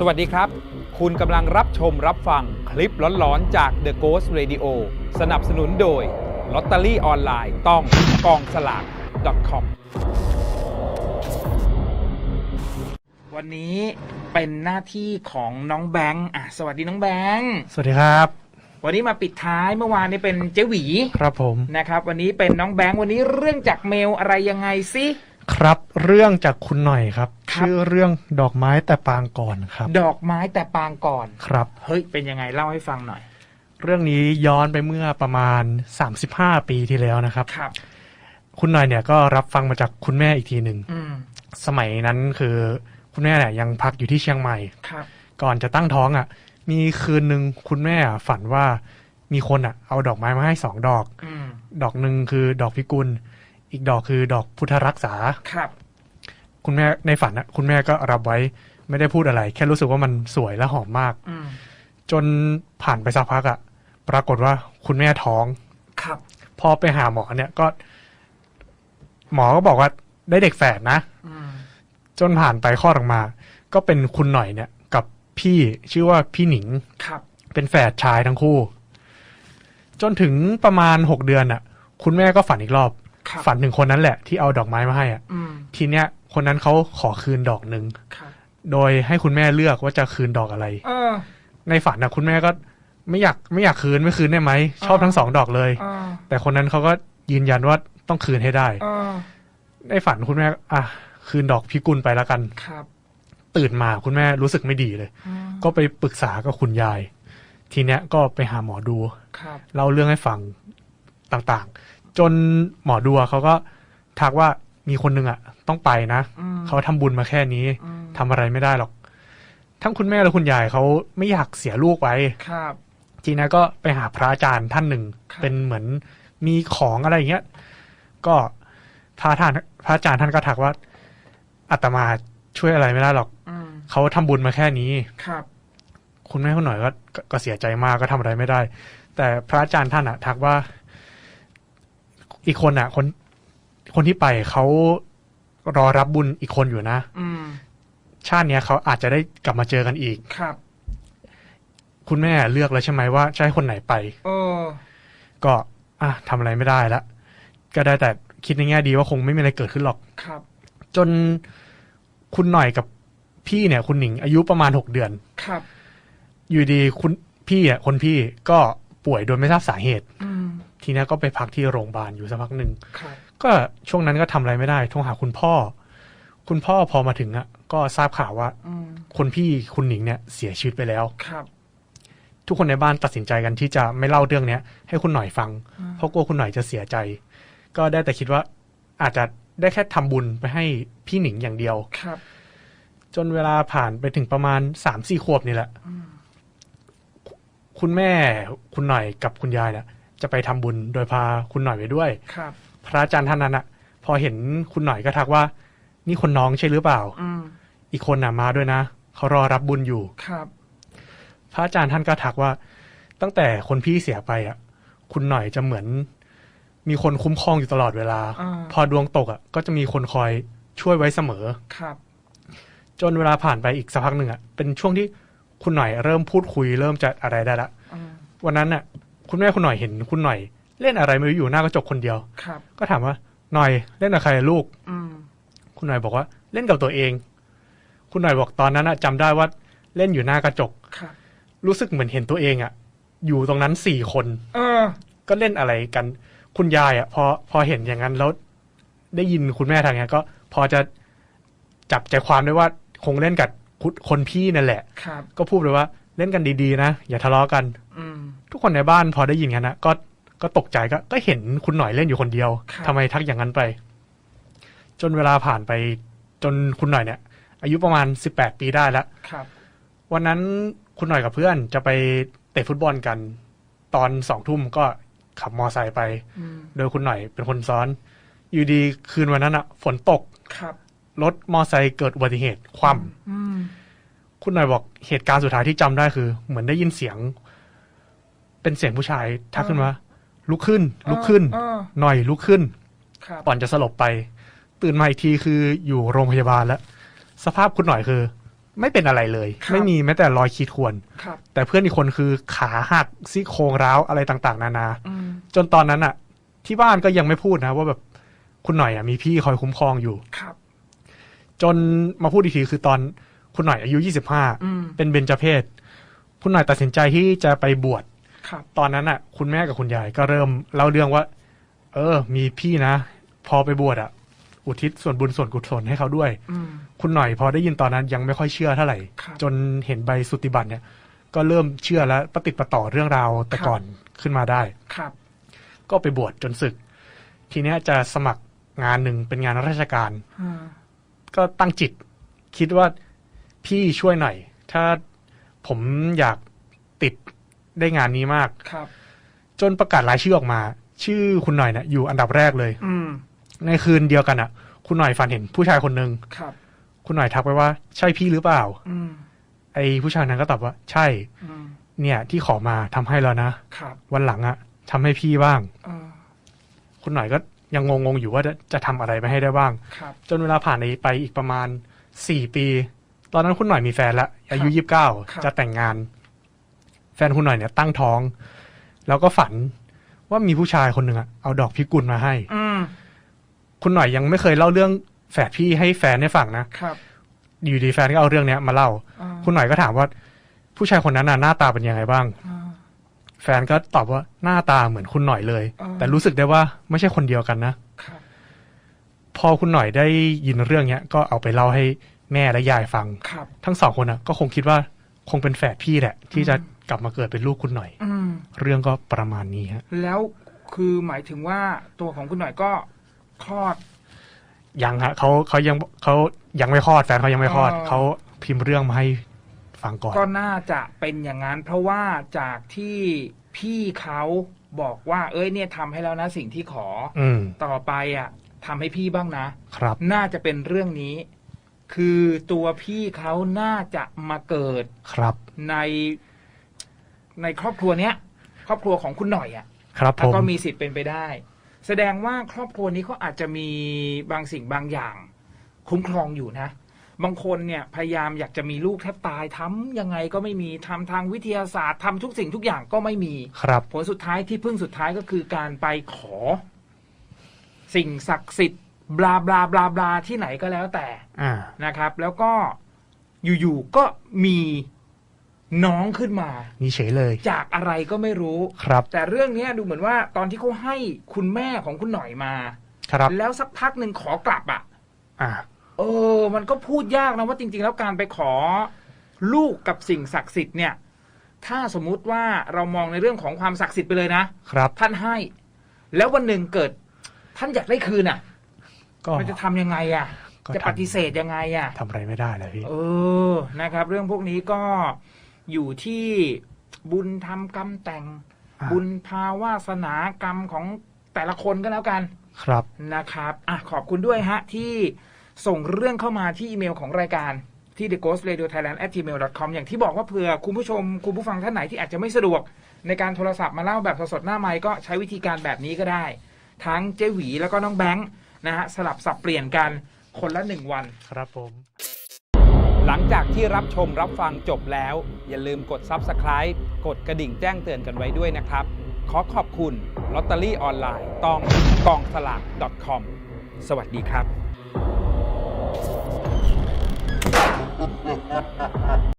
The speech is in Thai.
สวัสดีครับ คุณกำลังรับชมรับฟังคลิปหลอนๆ จาก The Ghost Radio สนับสนุนโดยลอตเตอรี่ออนไลน์ต้องกองสลาก .com วันนี้เป็นหน้าที่ของน้องแบงค์อะสวัสดีน้องแบงค์สวัสดีครับ วันนี้มาปิดท้ายเมื่อวานนี้เป็นเจ๊หวีครับผมนะครับ วันนี้เป็นน้องแบงค์วันนี้เรื่องจากเมลอะไรยังไงสิครับเรื่องจากคุณหน่อยครับครับ ชื่อเรื่องดอกไม้แต่ปางก่อนครับ ดอกไม้แต่ปางก่อนครับ เฮ้ย เป็นยังไงเล่าให้ฟังหน่อย เรื่องนี้ย้อนไปเมื่อประมาณ 35 ปีที่แล้วนะครับ ครับ คุณหน่อยเนี่ยก็รับฟังมาจากคุณแม่อีกทีหนึ่งอืมสมัยนั้นคือคุณแม่เนี่ยยังพักอยู่ที่เชียงใหม่ครับ ก่อนจะตั้งท้องอะ มีคืนหนึ่งคุณแม่อะฝันว่ามีคนอะ เอาดอกไม้มาให้สองดอกอืมดอกหนึ่งคือดอกพิกุล อีกดอกคือดอกพุทธรักษาครับ คุณแม่ในฝันอะคุณแม่ก็รับไว้ไม่ได้พูดอะไร แค่รู้สึกว่ามันสวยและหอมมาก อืมจนผ่านไปสักพักอะปรากฏว่าคุณแม่ท้อง ครับ พอไปหาหมอเนี่ยก็ หมอก็บอกว่าได้เด็กแฝดนะ อืมจนผ่านไปคลอดออกมา ก็เป็นคุณหน่อยเนี่ย กับพี่ชื่อว่าพี่หนิง ครับ เป็นแฝดชายทั้งคู่ จนถึงประมาณหกเดือนอะคุณแม่ก็ฝันอีกรอบ ครับ ฝันถึงคนนั้นแหละที่เอาดอกไม้มาให้อะอืม ทีเนี้ย คนนั้นเขาขอคืนดอกหนึ่งครับโดยให้คุณแม่เลือกว่าจะคืนดอกอะไรเออในฝันนะคุณแม่ก็ไม่อยากไม่อยากคืนไม่คืนได้ไหมชอบอ่าทั้งสองดอกเลยเออแต่คนนั้นเขาก็ยืนยันว่าต้องคืนให้ได้เออในฝันคุณแม่ อะคืนดอกพิกุลไปแล้วกันครับ ตื่นมาคุณแม่รู้สึกไม่ดีเลยอืมก็ไปปรึกษากับคุณยาย ทีเนี้ยก็ไปหาหมอดูครับเล่าเรื่องให้ฟังต่างๆ จนหมอดูอะเขาก็ทักว่า มีคนหนึ่งอะ ต้องไปนะอืมเขาทำบุญมาแค่นี้อืมทำอะไรไม่ได้หรอก ทั้งคุณแม่และคุณยายเขาไม่อยากเสียลูกไปครับ ทีนี้ก็ไปหาพระอาจารย์ท่านหนึ่งครับเป็นเหมือนมีของอะไรอย่างเงี้ย ก็พระท่านพระอาจารย์ท่านก็ทักว่าอาตมาช่วยอะไรไม่ได้หรอกอืมเขาทำบุญมาแค่นี้ครับ คุณแม่คุณหน่อยก็ก็ก็เสียใจมากก็ทำอะไรไม่ได้ แต่พระอาจารย์ท่านอะทักว่า อีกคนอะคน คนที่ไปเขารอรับบุญอีกคนอยู่นะอืมชาติเนี้ยเขาอาจจะได้กลับมาเจอกันอีกครับ คุณแม่เลือกแล้วใช่ไหมว่าจะให้คนไหนไปเออก็ อะทำอะไรไม่ได้ละก็ได้แต่คิดในแง่ดีว่าคงไม่มีอะไรเกิดขึ้นหรอกครับ จนคุณหน่อยกับพี่เนี่ย คุณหนิงอายุประมาณหกเดือนครับ อยู่ดีคุณพี่อะคนพี่ก็ป่วยโดยไม่ทราบสาเหตุอืมทีนี้ก็ไปพักที่โรงพยาบาลอยู่สักพักหนึ่งครับ ก็ช่วงนั้นก็ทำอะไรไม่ได้โทรหาคุณพ่อ คุณพ่อพอมาถึงอะ ก็ทราบข่าวว่าอืมคนพี่คุณหนิงเนี่ยเสียชีวิตไปแล้วครับ ทุกคนในบ้านตัดสินใจกันที่จะไม่เล่าเรื่องเนี้ย ให้คุณหน่อยฟังอืมเพราะกลัวคุณหน่อยจะเสียใจ ก็ได้แต่คิดว่าอาจจะได้แค่ทำบุญไปให้พี่หนิงอย่างเดียวครับ จนเวลาผ่านไปถึงประมาณสามสี่ขวบนี่แหละอืมคุณแม่คุณหน่อยกับคุณยายเนี่ยจะไปทำบุญโดยพาคุณหน่อยไปด้วยครับ พระอาจารย์ท่านนั้นอะพอเห็นคุณหน่อยก็ทักว่า นี่คนน้องใช่หรือเปล่า อืมอีกคนน่ะมาด้วยนะเขารอรับบุญอยู่ ครับ พระอาจารย์ท่านก็ทักว่า ตั้งแต่คนพี่เสียไปอะ คุณหน่อยจะเหมือน มีคนคุ้มครองอยู่ตลอดเวลา อ่า พอดวงตกอะ ก็จะมีคนคอยช่วยไว้เสมอ ครับ จนเวลาผ่านไปอีกสักพักหนึ่งอะเป็นช่วงที่คุณหน่อยเริ่มพูดคุย เริ่มจะอะไรได้ละ อืมวันนั้นอะ คุณแม่คุณหน่อยเห็นคุณหน่อย เล่นอะไรไม่รู้อยู่หน้ากระจกคนเดียว ครับ ก็ถามว่าหน่อยเล่นกับใครลูก อืม คุณหน่อยบอกว่าเล่นกับตัวเอง คุณหน่อยบอกตอนนั้นอะจำได้ว่าเล่นอยู่หน้ากระจก ครับ รู้สึกเหมือนเห็นตัวเองอะอยู่ตรงนั้นสี่คน เออ ก็เล่นอะไรกัน คุณยายอะพอพอเห็นอย่างนั้นแล้วได้ยินคุณแม่ทางเนี้ยก็พอจะจับใจความได้ว่าคงเล่นกับคุณคนพี่นั่นแหละ ครับ ก็พูดเลยว่าเล่นกันดีๆนะ อย่าทะเลาะกัน อืม ทุกคนในบ้านพอได้ยินกันนะก็ ก็ตกใจก็ก็เห็นคุณหน่อยเล่นอยู่คนเดียวครับทำไมทักอย่างนั้นไป จนเวลาผ่านไปจนคุณหน่อยเนี่ย อายุประมาณสิบแปดปีได้แล้วครับวันนั้นคุณหน่อยกับเพื่อนจะไปเตะฟุตบอลกัน ตอนสองทุ่มก็ขับมอไซค์ไปอืมโดยคุณหน่อยเป็นคนซ้อน อยู่ดีคืนวันนั้นอะฝนตกครับรถมอไซค์เกิดอุบัติเหตุคว่อืมำคุณหน่อยบอกเหตุการณ์สุดท้ายที่จำได้คือ เหมือนได้ยินเสียง เป็นเสียงผู้ชายทักขึ้นว่า ลุกขึ้น ลุกขึ้นเออหน่อยลุกขึ้นครับก่อนจะสลบไป ตื่นมาอีกทีคืออยู่โรงพยาบาลแล้ว สภาพคุณหน่อยคือ ไม่เป็นอะไรเลยครับไม่มีแม้แต่รอยขีดข่วนครับแต่เพื่อนอีกคนคือขาหักซี่โครงร้าวอะไรต่างๆ นานาอืมจนตอนนั้นอะที่บ้านก็ยังไม่พูดนะ ว่าแบบคุณหน่อยอะมีพี่คอยคุ้มครองอยู่ครับ จนมาพูดอีกทีคือตอนคุณหน่อยอายุ25อืมเป็นเบญจเพศคุณหน่อยตัดสินใจที่จะไปบวช ครับ ตอนนั้นอะคุณแม่กับคุณยายก็เริ่มเล่าเรื่องว่า เออ มีพี่นะ พอไปบวชอะอุทิศส่วนบุญส่วนกุศลให้เขาด้วย อืม คุณหน่อยพอได้ยินตอนนั้นยังไม่ค่อยเชื่อเท่าไหร่ ครับจนเห็นใบสุติบัตรเนี่ย ก็เริ่มเชื่อแล้วประติดประต่อเรื่องราวแต่ครับ ก่อนขึ้นมาได้ ครับ ก็ไปบวชจนศึก ทีเนี้ยจะสมัครงานหนึ่งเป็นงานราชการ อืม ก็ตั้งจิต คิดว่าพี่ช่วยหน่อย ถ้าผมอยากติด ได้งานนี้มาก ครับ จนประกาศรายชื่อออกมา ชื่อคุณหน่อยเนี่ยอยู่อันดับแรกเลย อืม ในคืนเดียวกันอะ คุณหน่อยฝันเห็นผู้ชายคนหนึ่งครับ คุณหน่อยทักไปว่า ใช่พี่หรือเปล่า อืม ไอ้ผู้ชายนั้นก็ตอบว่า ใช่ อืม เนี่ยที่ขอมาทำให้แล้วนะ ครับ วันหลังอะทำให้พี่บ้าง เออ คุณหน่อยก็ยังงงๆอยู่ว่าจะจะทำอะไรไปให้ได้บ้าง ครับ จนเวลาผ่านไปอีกประมาณสี่ปี ตอนนั้นคุณหน่อยมีแฟนละอายุยี่สิบเก้าครับ จะแต่งงาน แฟนคุณหน่อยเนี่ยตั้งท้อง แล้วก็ฝันว่ามีผู้ชายคนหนึ่งอะเอาดอกพิกุลมาให้ อืมคุณหน่อยยังไม่เคยเล่าเรื่องแฝดพี่ให้แฟนได้ฟังนะ ครับ อยู่ดีแฟนก็เอาเรื่องเนี้ยมาเล่า อ่าคุณหน่อยก็ถามว่า ผู้ชายคนนั้นน่ะหน้าตาเป็นยังไงบ้าง อ่า แฟนก็ตอบว่าหน้าตาเหมือนคุณหน่อยเลย อ่า แต่รู้สึกได้ว่าไม่ใช่คนเดียวกันนะ ครับ พอคุณหน่อยได้ยินเรื่องเนี้ย ก็เอาไปเล่าให้แม่และยายฟัง ครับ ทั้งสองคนอะก็คงคิดว่าคงเป็นแฝดพี่แหละ ที่จะ กลับมาเกิดเป็นลูกคุณหน่อยอืมเรื่องก็ประมาณนี้ฮะแล้วคือหมายถึงว่าตัวของคุณหน่อยก็คลอด ยังฮะเขาเขายังเขายังไม่คลอดแฟนเขายังไม่คลอดอ่าเขาพิมพ์เรื่องมาให้ฟังก่อน ก็น่าจะเป็นอย่างนั้น เพราะว่าจากที่พี่เขาบอกว่า เอ้ยเนี่ยทำให้แล้วนะสิ่งที่ขอ อืมต่อไปอะทำให้พี่บ้างนะครับ น่าจะเป็นเรื่องนี้ คือตัวพี่เขาน่าจะมาเกิดครับ ใน ในครอบครัวเนี้ยครอบครัวของคุณหน่อยอะครับผแล้วมก็มีสิทธิ์เป็นไปได้ แสดงว่าครอบครัวนี้เขาอาจจะมีบางสิ่งบางอย่าง คุ้มครองอยู่นะ บางคนเนี่ยพยายามอยากจะมีลูกแทบตายทำยังไงก็ไม่มีทำทางวิทยาศาสตร์ทำทุกสิ่งทุกอย่างก็ไม่มีครับ ผลสุดท้ายที่พึ่งสุดท้ายก็คือการไปขอ สิ่งศักดิ์สิทธิ์บลาบลาบลาบลาที่ไหนก็แล้วแต่อ่านะครับ แล้วก็อยู่ๆก็มี น้องขึ้นมา นี่เฉยเลย จากอะไรก็ไม่รู้ ครับ แต่เรื่องเนี้ยดูเหมือนว่าตอนที่เขาให้คุณแม่ของคุณหน่อยมา ครับ แล้วสักพักหนึ่งขอกลับอะ อ่า เออ มันก็พูดยากนะว่าจริง ๆ แล้วการไปขอลูกกับสิ่งศักดิ์สิทธิ์เนี่ย ถ้าสมมุติว่าเรามองในเรื่องของความศักดิ์สิทธิ์ไปเลยนะครับ ท่านให้ แล้ววันหนึ่งเกิด ท่านอยากได้คืนอะ ก็ มันจะทำยังไงอะ ก็จะทำ ปฏิเสธยังไงอะ ทำอะไรไม่ได้เลยพี่ เออ นะครับ เรื่องพวกนี้ก็ อยู่ที่บุญทำกรรมแต่ง อ่า บุญภาวาสนากรรมของแต่ละคนก็แล้วกัน ครับ นะครับอะขอบคุณด้วยฮะ ที่ส่งเรื่องเข้ามาที่อีเมลของรายการที่ the ghost radio thailand at gmail com อย่างที่บอกว่าเผื่อคุณผู้ชม คุณผู้ฟังท่านไหนที่อาจจะไม่สะดวก ในการโทรศัพท์มาเล่าแบบสดๆหน้าไมค์ก็ใช้วิธีการแบบนี้ก็ได้ ทั้งเจหวีแล้วก็น้องแบงค์นะฮะ สลับสับเปลี่ยนกันคนละหนึ่งวัน ครับผมหลัังจากที่รับชมรับฟังจบแล้ว อย่าลืมกด Subscribe กดกระดิ่งแจ้งเตือนกันไว้ด้วยนะครับ ขอขอบคุณลอตเตอรี่ออนไลน์ต้องกองสลาก .com สวัสดีครับ